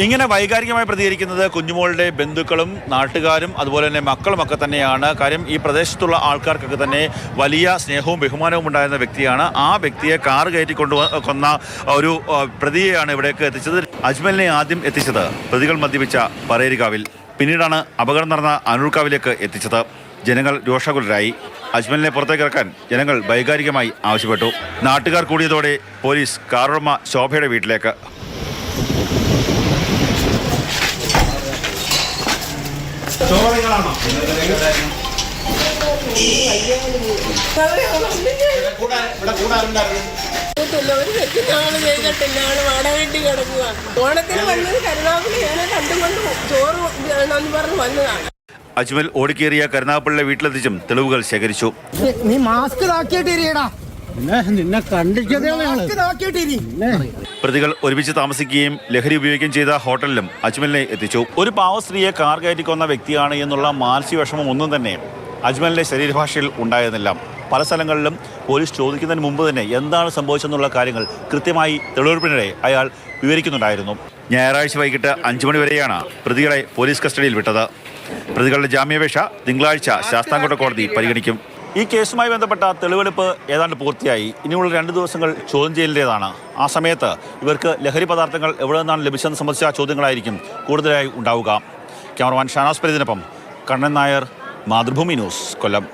ഇങ്ങനെ വൈകാരികമായി പ്രതികരിക്കുന്നത് കുഞ്ഞുമോളുടെ ബന്ധുക്കളും നാട്ടുകാരും അതുപോലെ തന്നെ മക്കളുമൊക്കെ തന്നെയാണ്. കാര്യം ഈ പ്രദേശത്തുള്ള ആൾക്കാർക്കൊക്കെ തന്നെ വലിയ സ്നേഹവും ബഹുമാനവും ഉണ്ടായിരുന്ന വ്യക്തിയാണ്. ആ വ്യക്തിയെ കാർ കയറ്റി കൊണ്ടു കൊന്ന ഒരു പ്രതിയെയാണ് ഇവിടേക്ക് എത്തിച്ചത്. അജ്മലിനെ ആദ്യം എത്തിച്ചത് പ്രതികൾ മദ്യപിച്ച പറേരികാവിൽ പിന്നീടാണ് അപകടം നടന്ന അനൂർക്കാവിലേക്ക് എത്തിച്ചത്. ജനങ്ങൾ രോഷകുലരായി. അജ്മലിനെ പുറത്തേക്ക് ഇറക്കാൻ ജനങ്ങൾ വൈകാരികമായി ആവശ്യപ്പെട്ടു. നാട്ടുകാർ കൂടിയതോടെ പോലീസ് കാറുടമ ശോഭയുടെ വീട്ടിലേക്ക് കിടക്കുക ഓണത്തിന് വന്നത് കണ്ടുകൊണ്ട് ചോറ് പറഞ്ഞ് വന്നതാണ്. അജ്മൽ ഓടിക്കേറിയ കരുനാഗപ്പള്ളിയുടെ വീട്ടിലെത്തിച്ചും തെളിവുകൾ ശേഖരിച്ചു. നീ മാസ്ക് താക്കിയിട്ടിരിയടാ പിന്നെ നിന്നെ കണ്ടിച്ചതേ പ്രതികൾ ഒരുമിച്ച് താമസിക്കുകയും ലഹരി ഉപയോഗിക്കുകയും ചെയ്ത ഹോട്ടലിലും അജ്മലിനെ എത്തിച്ചു. ഒരു പാവ സ്ത്രീയെ കാർ കയറ്റി കൊന്ന വ്യക്തിയാണ് എന്നുള്ള മാനസിക വിഷമം ഒന്നും തന്നെ അജ്മലിന്റെ ശരീരഭാഷയിൽ ഉണ്ടായിരുന്നില്ല. പല സ്ഥലങ്ങളിലും പോലീസ് ചോദിക്കുന്നതിന് മുമ്പ് തന്നെ എന്താണ് സംഭവിച്ചെന്നുള്ള കാര്യങ്ങൾ കൃത്യമായി തെളിവെടുപ്പിനിടെ അയാൾ വിവരിക്കുന്നുണ്ടായിരുന്നു. ഞായറാഴ്ച വൈകിട്ട് അഞ്ചു മണി വരെയാണ് പ്രതികളെ പോലീസ് കസ്റ്റഡിയിൽ വിട്ടത്. പ്രതികളുടെ ജാമ്യാപേക്ഷ തിങ്കളാഴ്ച ശാസ്താംകോട്ട കോടതി പരിഗണിക്കും. ഈ കേസുമായി ബന്ധപ്പെട്ട തെളിവെടുപ്പ് ഏതാണ്ട് പൂർത്തിയായി. ഇനിയുള്ള രണ്ട് ദിവസങ്ങൾ ചോദ്യം ചെയ്യലിന്റെതാണ്. ആ സമയത്ത് ഇവർക്ക് ലഹരി പദാർത്ഥങ്ങൾ എവിടെ നിന്നാണ് ലഭിച്ചതെന്ന് സംബന്ധിച്ച ചോദ്യങ്ങളായിരിക്കും കൂടുതലായി ഉണ്ടാവുക. ക്യാമറമാൻ ഷാനാസ് പരിദിനൊപ്പം കണ്ണൻ നായർ മാതൃഭൂമി ന്യൂസ് കൊല്ലം.